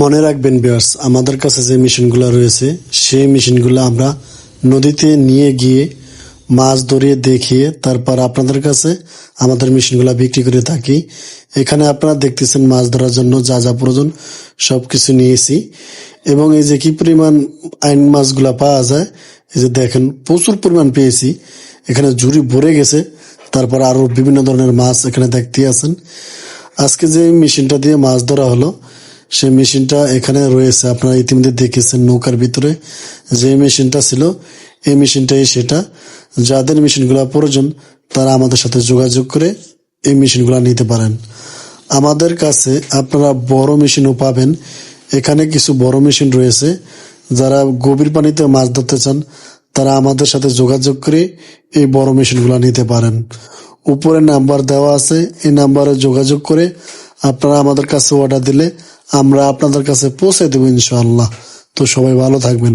মনে রাখবেন বিয়ার্স আমাদের কাছে যে মেশিনগুলো রয়েছে, সেই মেশিনগুলো আমরা নদীতে নিয়ে গিয়ে মাছ ধরিয়ে দেখিয়ে তারপর আপনাদের কাছে আমাদের মেশিনগুলো বিক্রি করে থাকি। এখানে আপনারা দেখতেছেন মাছ ধরার জন্য যা যা প্রয়োজন সব কিছু নিয়েছি। এবং এই যে কি পরিমাণ আইন মাছগুলা পাওয়া যায়, এই যে দেখেন প্রচুর পরিমাণ পেয়েছি। এখানে জুড়ি ভরে গেছে, তারপর আরও বিভিন্ন ধরনের মাছ এখানে দেখতে আছেন। আজকে যে মেশিনটা দিয়ে মাছ ধরা হলো সেই মেশিনটা এখানে রয়েছে। আপনারা ইতিমধ্যে দেখেছেন নৌকার ভিতরে যে মেশিনটা ছিল, এই মেশিনটাই সেটা। যাদের মেশিনগুলো প্রয়োজন, তারা আমাদের সাথে যোগাযোগ করে এই মেশিনগুলো নিতে পারেন। আমাদের কাছে আপনারা বড় মেশিনও পাবেন। এখানে কিছু বড় মেশিন রয়েছে। যারা গভীর পানিতে মাছ ধরতে চান, তারা আমাদের সাথে যোগাযোগ করে এই বড় মেশিনগুলো নিতে পারেন। উপরে নাম্বার দেওয়া আছে, এই নাম্বারে যোগাযোগ করে আপনারা আমাদের কাছে অর্ডার দিলে আমরা আপনাদের কাছে পৌঁছে দেবো ইনশাল্লাহ তো সবাই ভালো থাকবেন।